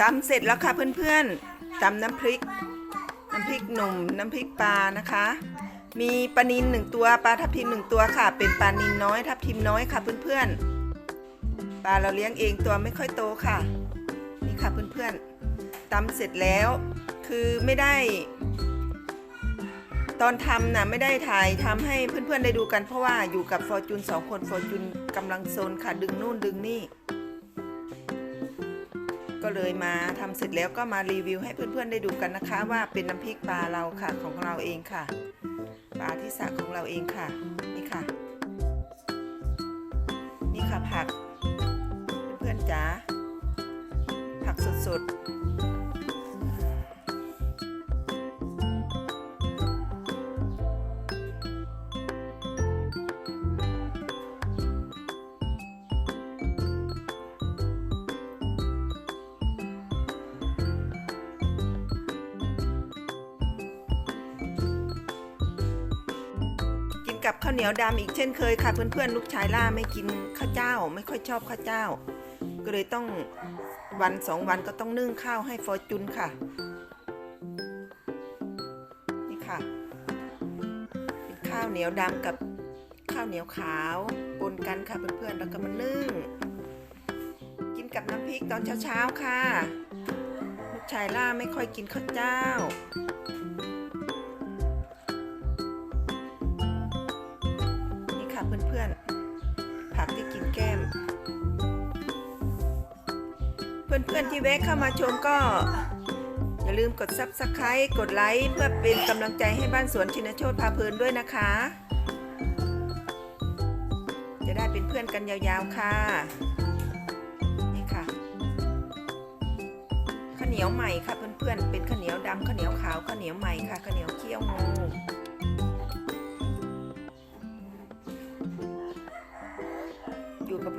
ตำเสร็จแล้วค่ะเพื่อนๆตำน้ำพริก น้ำพริกหนุ่ม น้ำพริกปลานะคะ มีปลานินหนึ่งตัวปลาทับทิมหนึ่งตัวค่ะ เป็นปลานินน้อยทับทิมน้อยค่ะเพื่อนๆปลาเราเลี้ยงเองตัวไม่ค่อยโตค่ะ นี่ค่ะเพื่อนๆตำเสร็จแล้ว คือไม่ได้ ตอนทำนะไม่ได้ถ่ายทำให้เพื่อนๆได้ดูกันเพราะว่าอยู่กับฟอร์จูนสองคนฟอร์จูนกำลังโซนค่ะ ดึงนู่นดึงนี่ ก็เลยมาทำเสร็จแล้วก็มารีวิวให้เพื่อนๆได้ดูกันนะคะ ว่าเป็นน้ำพริกปลาเราค่ะของเราเองค่ะ ปลาที่สระของเราเองค่ะนี่ค่ะ นี่ค่ะผักเพื่อนๆจ๋าผักสดๆ กับข้าวเหนียวดำอีกเช่นเคยค่ะ เพื่อนๆลูกชายล่าไม่กินข้าวเจ้า ไม่ค่อยชอบข้าวเจ้า ก็เลยต้องวันสองวันก็ต้องนึ่งข้าวให้ฟอร์จุนค่ะ นี่ค่ะเป็นข้าวเหนียวดำกับข้าวเหนียวขาวปนกันค่ะเพื่อนๆแล้วก็มานึ่ง กินกับน้ำพริกตอนเช้าๆค่ะ ลูกชายล่าไม่ค่อยกินข้าวเจ้า พื่อนๆที่แวะเข้ามาชมก็ อย่าลืมกด Subscribe กดไลค์เพื่อเป็นกำลังใจให้บ้านสวนชินโชตพาเพลินด้วยนะคะ จะได้เป็นเพื่อนกันยาวๆค่ะนี่ค่ะข้าวเหนียวใหม่ค่ะเพื่อนๆเป็นข้าวเหนียวดำข้าวเหนียวขาวข้าวเหนียวใหม่ค่ะข้าวเหนียวเคี่ยวงู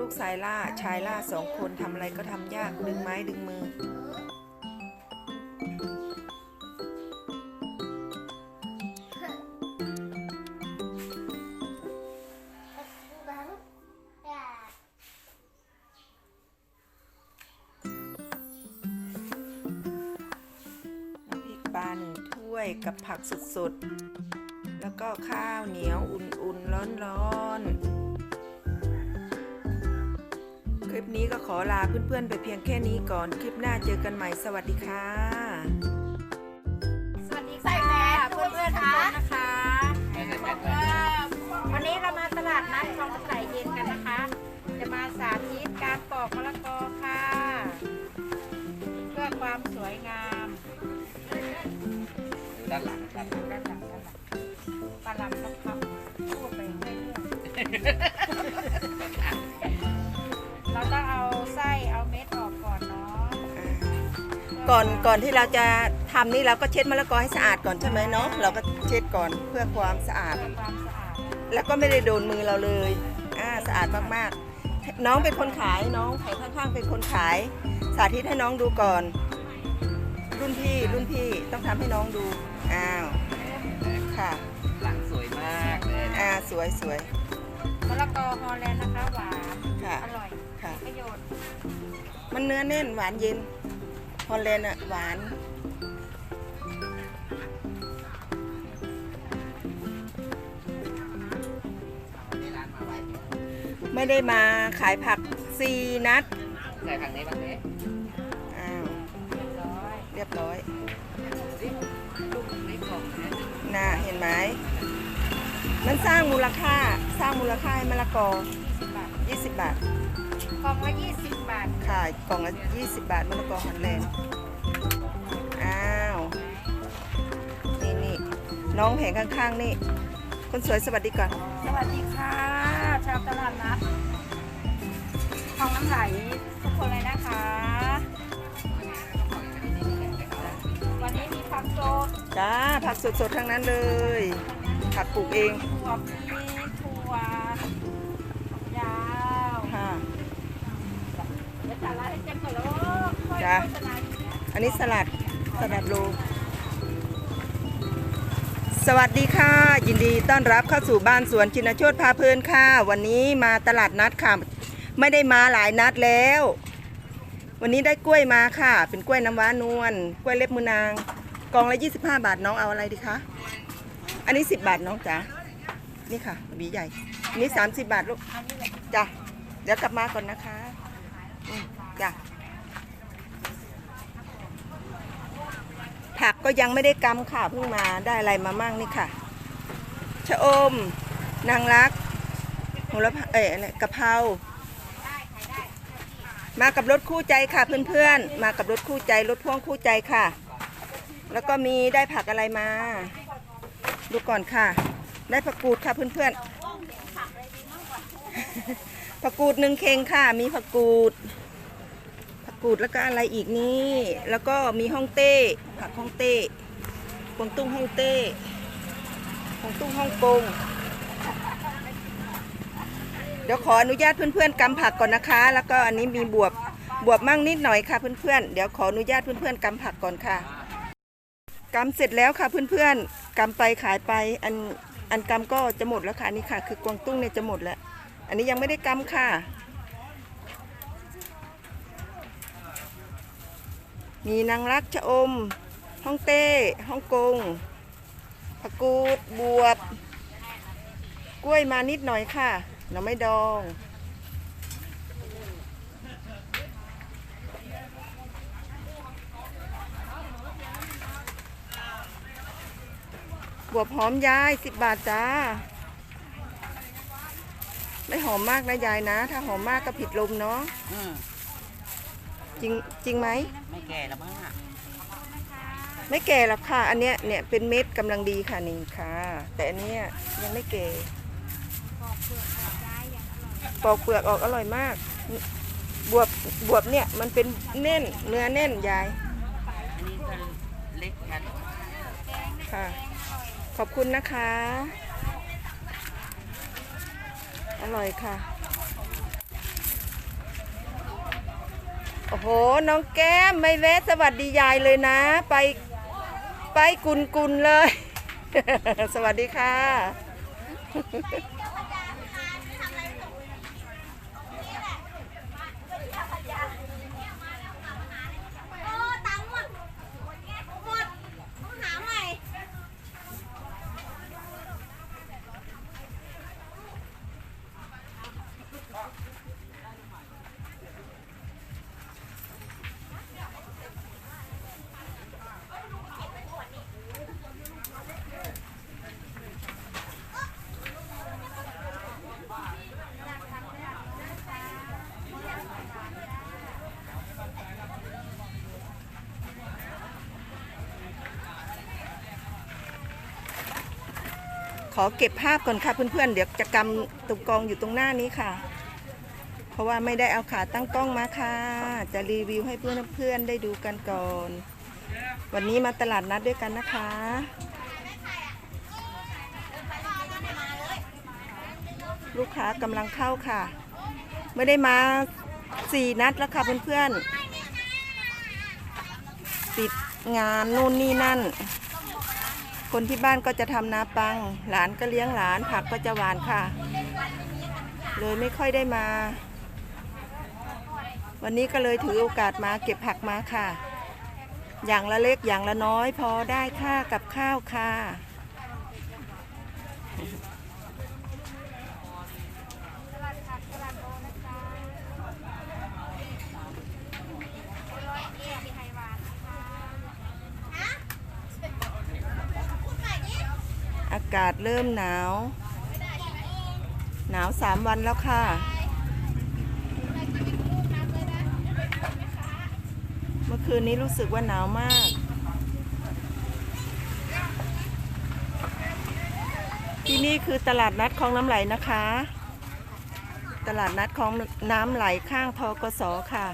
กับลูกชายล่าชายล่าสองคนทำอะไรก็ทำยากดึงไม้ดึงมือ น้ำพริกปลาหนึ่งถ้วยกับผักสดๆ แล้วก็ข้าวเหนียวอุ่นๆ ร้อนๆ คลิปนี้ก็ขอลาเพื่อนๆ ไปเพียงแค่นี้ก่อน คลิปหน้าเจอกันใหม่ สวัสดีค่ะ สวัสดีใส่ค่ะเพื่อนๆทุกคนนะคะวันนี้เรามาตลาดนัดคลองตะไคร่เย็นกันนะคะ จะมาสาธิตการปอกมะละกอค่ะ เพื่อความสวยงามด้านหลังด้านหลังด้านหลังด้านหลังปลาลำต้องทำพูดไปเรื่อยๆ ก่อนก่อนที่เราจะทำนี่เราก็เช็ดมะละกอให้สะอาดก่อนใช่ไหมเนาะเราก็เช็ดก่อนเพื่อความสะอาดเพื่อความสะอาด แล้วก็ไม่ได้โดนมือเราเลยอ่าสะอาดมากๆ น้องเป็นคนขายน้องไข่ข้างๆเป็นคนขาย สาธิตให้น้องดูก่อน รุ่นพี่รุ่นพี่ต้องทำให้น้องดูอ้าวค่ะหลังสวยมากเลยอ่าสวยสวยมะละกอฮอลแลนด์นะคะหวานค่ะอร่อยค่ะประโยชน์มันเนื้อแน่นหวานเย็น ฮอลแลนด์อะ หวานนี่ร้านมาไว้ไม่ได้มาขายผักซีนัดใส่ทางนี้บ้างนี้อ้าว เรียบร้อยเรียบร้อยลูกไม่กล่องนะน่าเห็นไหม มันสร้างมูลค่า สร้างมูลค่าให้มะละกอ 20 บาท20บาท กล่องละ20บาทขายกล่องละ20บาทมะละกอฮอลแลนด์อ้าวนี่นี่น้องแผงข้างๆนี่คนสวยสวัสดีก่อน สวัสดีค่ะ ชาวตลาดนัดคลองน้ำไหลทุกคนเลยนะคะ วันนี้มีผักสดจ้าผักสดๆทั้งนั้นเลยผักปลูกเอง ถั่วมี จ้ะอันนี้สลัดสลัดโลสวัสดีค่ะ ยินดีต้อนรับเข้าสู่บ้านสวนชินโชตพาเพลินค่ะ วันนี้มาตลาดนัดค่ะ ไม่ได้มาหลายนัดแล้ว วันนี้ได้กล้วยมาค่ะ เป็นกล้วยน้ำว้านวลกล้วยเล็บมือนาง กองละ 25 บาทน้องเอาอะไรดีคะอันนี้ 10 บาทน้องจ๋านี่ค่ะหวีใหญ่อันนี้ 30 บาทลูกจ้ะเดี๋ยวกลับมาก่อนนะคะ จ้ะผักก็ยังไม่ได้กำค่ะเพิ่งมาได้อะไรมามั่งนี่ค่ะ ชะอม นางรักหระพาเอ๋กะเพรามากับรถคู่ใจค่ะเพื่อนๆ มากับรถคู่ใจรถพ่วงคู่ใจค่ะ แล้วก็มีได้ผักอะไรมา ดูก่อนค่ะ ได้ผักกูดค่ะเพื่อนๆผักกูดหนึ่งเข่งค่ะ มีผักกูด กูดแล้วก็อะไรอีกนี่ แล้วก็มีฮ่องเต้ ผักฮ่องเต้กวางตุ้งฮ่องเต้กวางตุ้งฮ่องกง เดี๋ยวขออนุญาตเพื่อนๆกำผักก่อนนะคะ แล้วก็อันนี้มีบวบบวบมั่งนิดหน่อยค่ะเพื่อนๆ เดี๋ยวขออนุญาตเพื่อนๆกำผักก่อนค่ะกำเสร็จแล้วค่ะเพื่อนๆกำไปขายไป อันอันกำก็จะหมดแล้วค่ะนนี่ค่ะ คือกวางตุ้งเนี่ยจะหมดแล้ว อันนี้ยังไม่ได้กำค่ะ มีนางรักชะอมฮ่องเต้ฮ่องกงผักกูดบวบ กล้วยมานิดหน่อยค่ะหน่อไม้ดอง บวบหอมยายสิบบาทจ้า ไม่หอมมากนะยายนะ ถ้าหอมมากก็ผิดลมเนาะ จริงจริงไหมไม่แก่แล้วมั้งอะไม่แก่หรอกค่ะ อันเนี้ยเนี่ยเป็นเม็ดกำลังดีค่ะนี่ค่ะ แต่อันเนี้ยยังไม่แก่ปอกเปลือกออกอร่อยมาก บวบบวบเนี่ยมันเป็นเน่นเนื้อเน่นยายอันนี้ก็เล็กกันค่ะ ขอบคุณนะคะ อร่อยค่ะ โอ้โห น้องแก้มไม่แวะสวัสดียายเลยนะ ไปไปกุนกุนเลย สวัสดีค่ะ อเก็บภาพก่อนค่ะเพื่อนๆ เดี๋ยวจะกำตุกกองอยู่ตรงหน้านี้ค่ะ เพราะว่าไม่ได้เอาขาตั้งกล้องมาค่ะ จะรีวิวให้เพื่อนๆได้ดูกันก่อน วันนี้มาตลาดนัดด้วยกันนะคะ ลูกค้ากำลังเข้าค่ะ ไม่ได้มาสี่นัดแล้วค่ะเพื่อนๆติดงานนู่นนี่นั่น คนที่บ้านก็จะทำนาปัง หลานก็เลี้ยงหลานผักก็จะหวานค่ะ เลยไม่ค่อยได้มา วันนี้ก็เลยถือโอกาสมาเก็บผักมาค่ะ อย่างละเล็กอย่างละน้อยพอได้ค่ากับข้าวค่ะากาศเริ่มหนาว หนาวสามวันแล้วค่ะ เมื่อคืนนี้รู้สึกว่าหนาวมากที่นี่คือตลาดนัดคลองน้ำไหลนะคะ ตลาดนัดคลองน้ำไหลข้างทกสค่ะ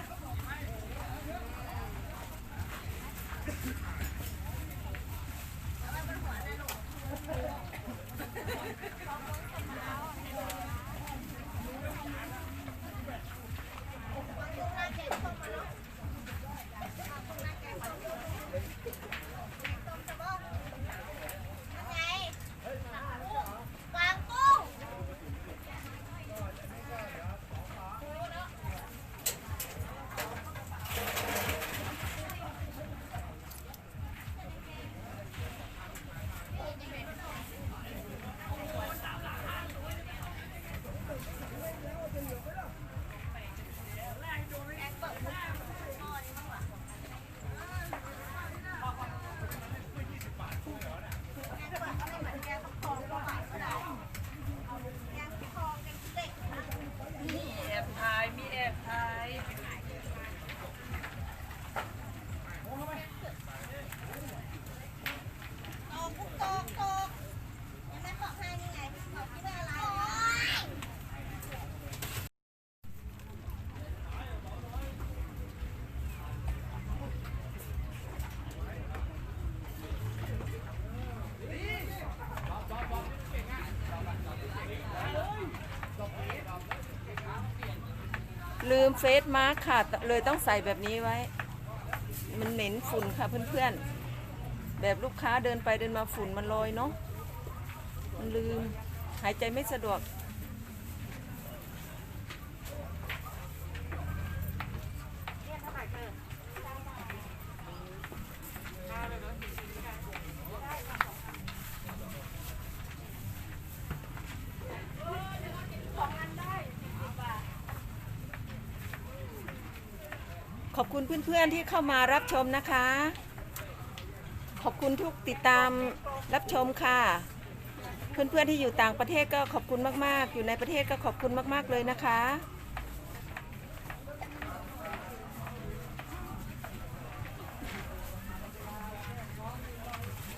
ลืมเฟซมาร์คค่ะ เลยต้องใส่แบบนี้ไว้ มันเหม็นฝุ่นค่ะเพื่อนๆ แบบลูกค้าเดินไปเดินมาฝุ่นมันลอยเนาะ มันลืม หายใจไม่สะดวก ขอบคุณเพื่อนๆที่เข้ามารับชมนะคะ ขอบคุณทุกติดตามรับชมค่ะ เพื่อนๆที่อยู่ต่างประเทศก็ขอบคุณมากๆ อยู่ในประเทศก็ขอบคุณมากๆเลยนะคะ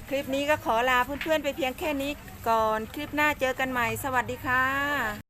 คลิปนี้ก็ขอลาเพื่อนๆไปเพียงแค่นี้ก่อน คลิปหน้าเจอกันใหม่ สวัสดีค่ะ